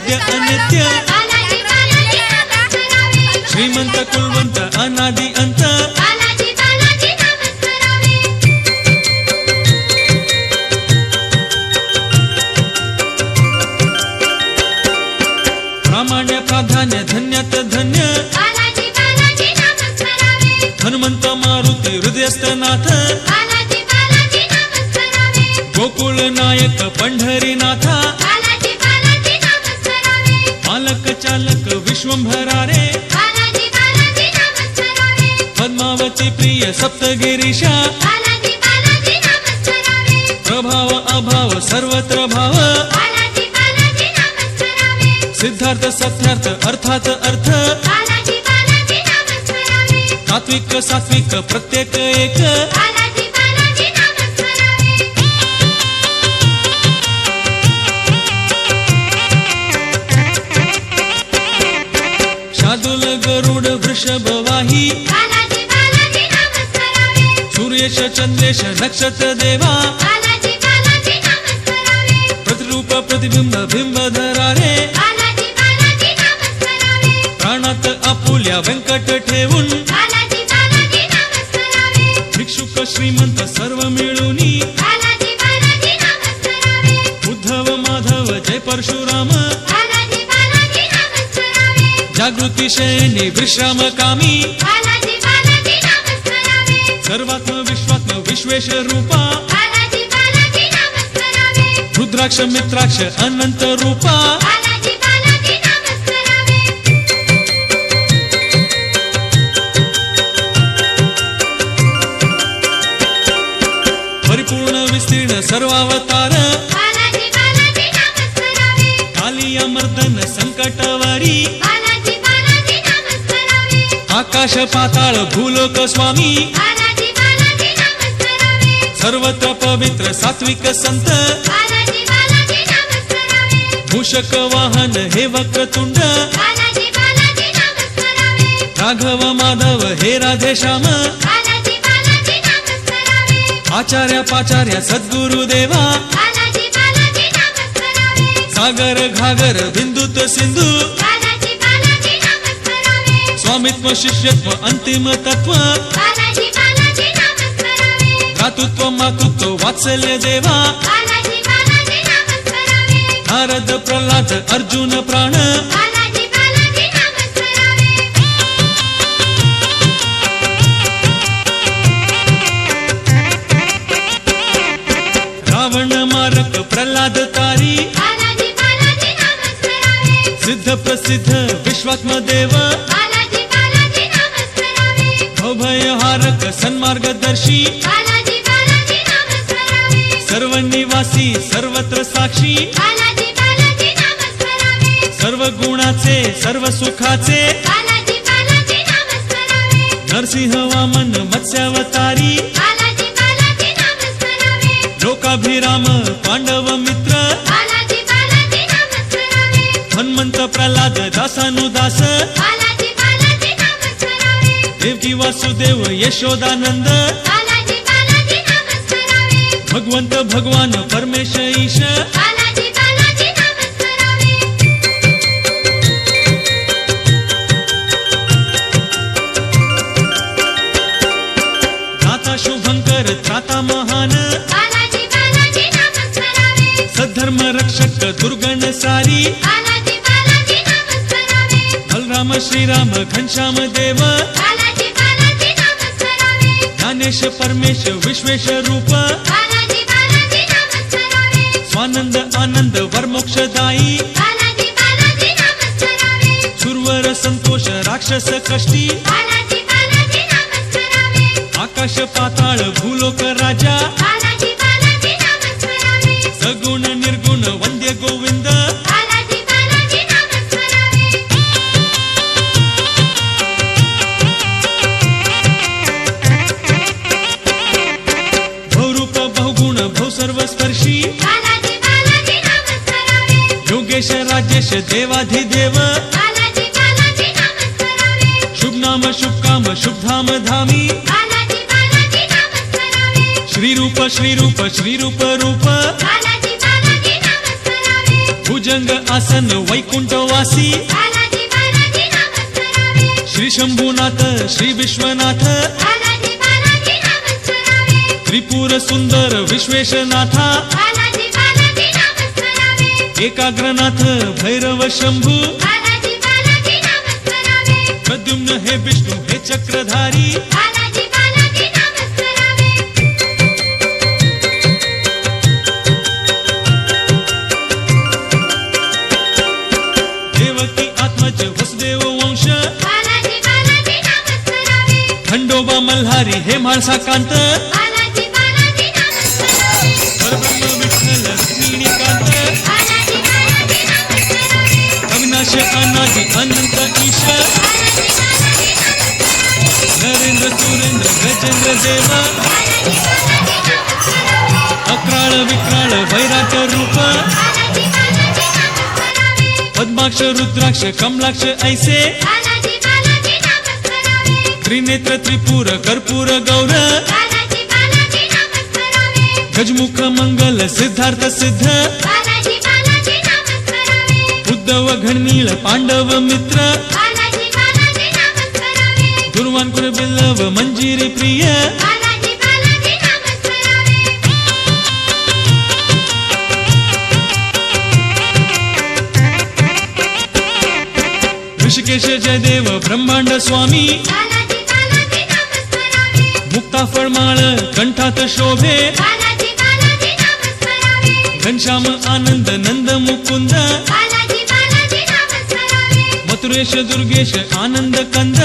नित्य अनित्य श्रीमंत कुलवंत अनादि अंत. प्रामाण्य प्राधान्य धन्यात धन्य. हनुमंत मारुती हृदयस्थ नाथ गोकुळ नायक पंढरीनाथा. पालक चालक विश्वंभरा रे बालाजी बालाजी नमस्कारावे पद्मावती प्रिय सप्तगिरीशा. बालाजी बालाजी नमस्कारावे प्रभाव अभाव सर्वत्र भाव. बालाजी बालाजी नमस्कारावे सिद्धार्थ सत्यार्थ अर्थात अर्थ. बालाजी बालाजी नमस्कारावे तात्विक सात्विक प्रत्येक एक. गरुड वृषभ वाही बालाजी बालाजी नमस्कारावे। सूर्येश चंद्रेश नक्षत्र देवा। बालाजी बालाजी नमस्कारावे। प्रतिरूप प्रतिबिंब बिंब धरा रे बालाजी बालाजी नमस्कारावे। प्राणात आपुल्या व्यंकट ठेवून। बालाजी बालाजी नमस्कारावे। भिक्षुक श्रीमंत सर्व मिळूनी। जागृती शयनी विश्राम कामी. बालाजी बालाजी नमस्कारावे सर्वात्म विश्वात्म विश्वेश रूपा. बालाजी बालाजी नमस्कारावे रुद्राक्ष मित्राक्ष अनंत रूपा. बालाजी बालाजी नमस्कारावे परिपूर्ण विस्तीर्ण सर्वावतार. बालाजी बालाजी नमस्कारावे कालिया मर्दन संकटवारी. आकाश पाताळ भूलोक स्वामी. बालाजी बालाजी नमस्कारावे. सर्वत्र पवित्र सात्विक संत. बालाजी बालाजी नमस्कारावे. मूषक वाहन हे वक्रतुंड. बालाजी बालाजी नमस्कारावे. राघव माधव हे बालाजी बालाजी नमस्कारावे. आचार्य पाचार्य बालाजी बालाजी नमस्कारावे. सागर घागर बिंदुत सिंधू. स्वामित्व शिष्यत्व अंतिम तत्व. बालाजी बालाजी नमस्कारावे. भ्रातृत्व मातृत्व वात्सल्य देवा. बालाजी बालाजी नमस्कारावे. नारद प्रल्हाद अर्जुन प्राण. बालाजी बालाजी नमस्कारावे. रावण मारक प्रल्हाद तारी. बालाजी बालाजी नमस्कारावे. सिद्ध प्रसिद्ध विश्वात्म देव. अभयहारक सन्मार्गदर्शी. बालाजी बालाजी नमस्कारावे सर्व निवासी सर्वत्र साक्षी. बालाजी बालाजी नमस्कारावे सर्व गुणाचे सर्व सुखाचे. बालाजी बालाजी नमस्कारावे नरसिंह वामन मत्स्यावतारी. लोकाभिराम पांडव मित्र. हनुमंत प्रल्हाद दासानुदास. देवकी वासुदेव यशोदानंद. भगवंत भगवान परमेश ईश. दाता शुभंकर त्राता महान. सद्धर्म रक्षक दुर्गण सारी. बलराम श्रीराम घनश्याम देव. ज्ञानेश परमेश विश्वेश रूप। बालाजी बालाजी नमस्कारावे। स्वानंद आनंद वरमोक्षदायी। बालाजी बालाजी नमस्कारावे। सुरवर संतोष राक्षस कष्टी। बालाजी बालाजी नमस्कारावे। आकाश पाताळ भूलोक राजा। बालाजी बालाजी नमस्कारावे। सगुण निर्गुण वंद्य गोविंद। भौसर्व स्पर्शी बालाजी बालाजी नमस्कारावे योगेश राजेश देवाधिदेव. बालाजी बालाजी नमस्कारावे शुभ नाम शुभ काम शुभ धाम धामी. बालाजी बालाजी नमस्कारावे श्री रूप. श्री रूप श्री रूप भुजंग आसन वैकुंठवासी. बालाजी नामस्मरावे श्री शंभूनाथ श्री विश्वनाथ. त्रिपुर सुंदर विश्वेशनाथा। एकाग्रनाथ भैरव शंभू। प्रद्युम्न हे विष्णू हे चक्रधारी। देवकी आत्मज वसुदेव वंश। खंडोबा मल्हारी हे म्हाळसा कांत। सुरेंद्र अक्राळ विक्राळ वैराट रूप पद्माक्ष रुद्राक्ष कमलाक्ष ऐसे त्रिनेत्र त्रिपुर कर्पूर गौर गजमुख मंगल सिद्धार्थ सिद्ध उद्धव घनील पांडव मित्र नामस्मरावे दुर्वांकुर बिल्लव मंजिरी प्रिय। बालाजी बालाजी नामस्मरावे ऋषिकेश जयदेव ब्रह्मांड स्वामी। बालाजी बालाजी नामस्मरावे मुक्ता फळमाळ कंठात शोभे। बालाजी बालाजी नामस्मरावे घनश्याम आनंद नंद मुकुंद। बालाजी बालाजी नामस्मरावे मथुरेश दुर्गेश आनंद कंद।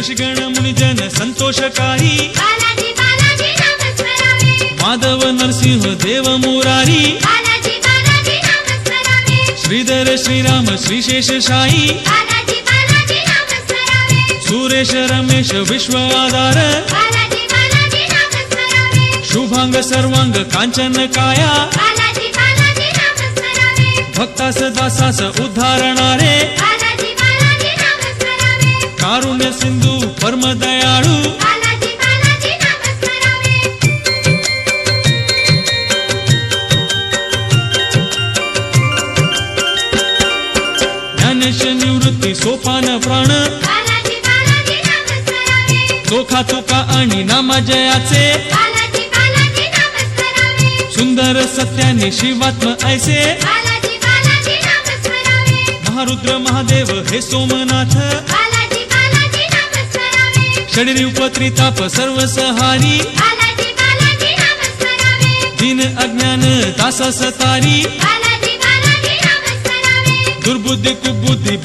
ऋषिगण मुनिजन संतोषकारी। बालाजी बालाजी नामस्मरावे। माधव नरसिंह देव मुरारी। बालाजी बालाजी नामस्मरावे। श्रीधर श्रीराम श्रीशेष साई बालाजी बालाजी नामस्मरावे। सुरेश रमेश विश्व आधार। बालाजी बालाजी नामस्मरावे। शुभांग सर्वांग कांचन काया। बालाजी बालाजी नामस्मरावे। भक्तास दासास उद्धारणारे। कारुण्य सिंधू परम दयाळू. बालाजी बालाजी नामस्मरावे ज्ञानेश निवृत्ती सोपान प्राण. बालाजी बालाजी नामस्मरावे चोखा तुका आणि नामाजयाचे. बालाजी नामस्मरावे सुंदर सत्याने शिवात्म ऐसे. बालाजी बालाजी नामस्मरावे महारुद्र महादेव हे सोमनाथ. त्रिताप सर्वसहारी बालाजी बालाजी नामस्मरावे दिन अज्ञान दासास तारी बालाजी बालाजी नामस्मरावे दुर्बुद्धी कुबुद्धी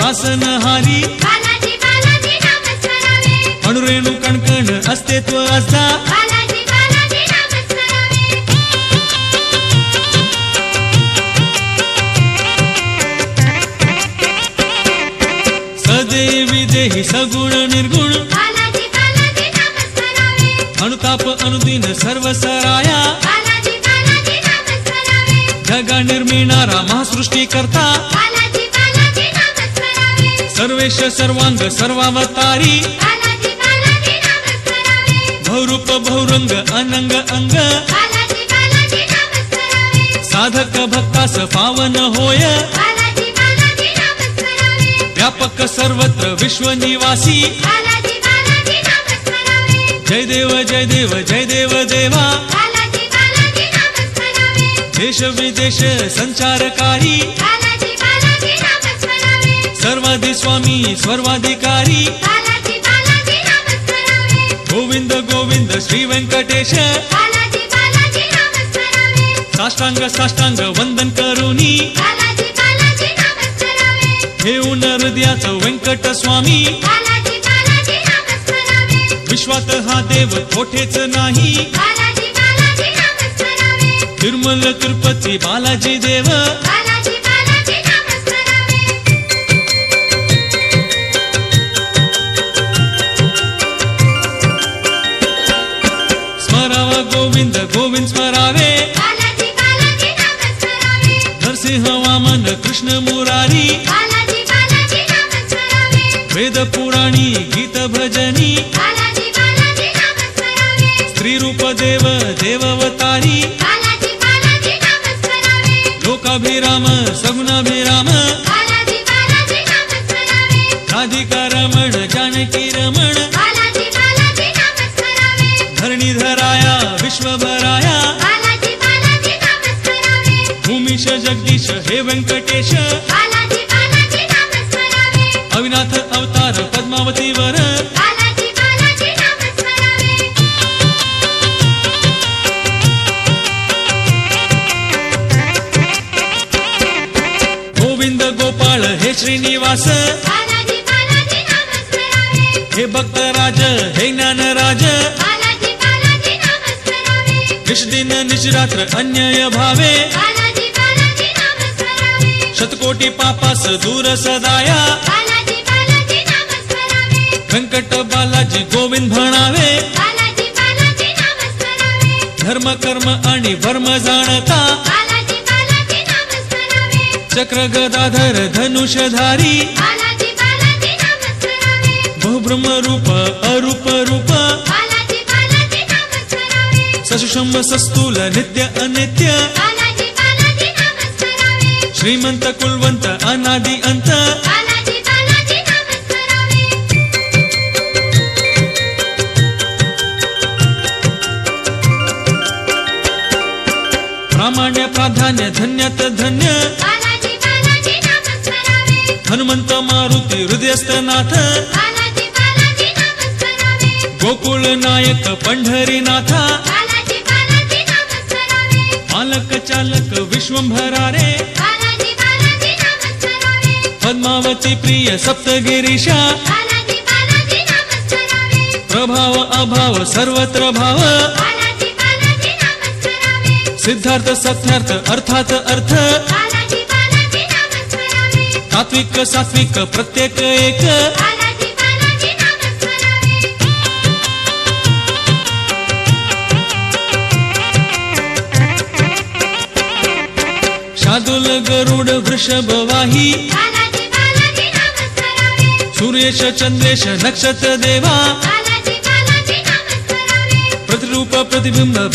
बालाजी नामस्मरावे अणुरेणू कणकण अस्तित्व असता बालाजी बालाजी नामस्मरावे सदेवी देही सगुण निर्गुण। अनुताप अनुदिन सर्व सराया जगा निर्मिणारा महासृष्टी करता बालाजी बालाजी नामस्मरावे। सर्वेश सर्वांग सर्वावतारी। बालाजी बालाजी नामस्मरावे। भौरूप भौरंग अनंग अंग। बालाजी बालाजी नामस्मरावे। साधक भक्तास पावन होय। बालाजी बालाजी नामस्मरावे। व्यापक सर्वत्र विश्व जय देव जय देव जय देव देवा. देश विदेश संचारकारी सर्वाधी स्वामी सर्वाधिकारी. गोविंद गोविंद श्री व्यंकटेश नामस्मरावे. साष्टांग साष्टांग वंदन करुनी ठेवून हृदयाचं व्यंकट स्वामी विश्वात हा देव कोठेच नाही. बालाजी बालाजी नामस्मरावे. निर्मल तिरुपती बालाजी देव. बालाजी बालाजी नामस्मरावे. स्मरावा गोविंद गोविंद स्मरावे. बालाजी बालाजी नामस्मरावे. नरसिंह वामन कृष्ण मुरारी. बालाजी बालाजी नामस्मरावे. वेद पुराणी गीत भजनी. नामस्मरावे। स्त्री रूप देव देववतारी नामस्मरावे। सगुणाभिराम राधिका रमण जानकी रमण। धरणीधराया विश्वभराया। भूमीश जगदीश हे व्यंकटेश। गोपाळ हे श्रीनिवास. हे हे ज्ञानराज बालाजी बालाजी नाम स्मरावे निष्दिन निशरात्र अन्यय भावे. शतकोटी पापास दूर सदाया. व्यंकट बालाजी गोविंद म्हणावे धर्म कर्म आणि वर्म जाणता. चक्र गदाधर धनुषधारी बहुब्रह्म रूप अरूप रूप सशुषम सस्तूल नित्य अनित्य श्रीमंत कुलवंत अनादि अंत प्रामाण्य प्राधान्य धन्यत धन्य हनुमंत मारुती नाम स्मरावे गोकुळ नायक पंढरीनाथा. पालक चालक विश्वंभरा रे बालाजी बालाजी नाम स्मरावे पद्मावती प्रिय सप्तगिरीशा. प्रभाव अभाव सर्वत्र भाव. सिद्धार्थ सत्यार्थ अर्थात अर्थ. स्मरावे तात्विक सात्विक प्रत्येक एक. शादुल गरुड वृषभ वाही. सूर्येश चंद्रेश नक्षत्र देवा. प्रतिरूप प्रतिबिंब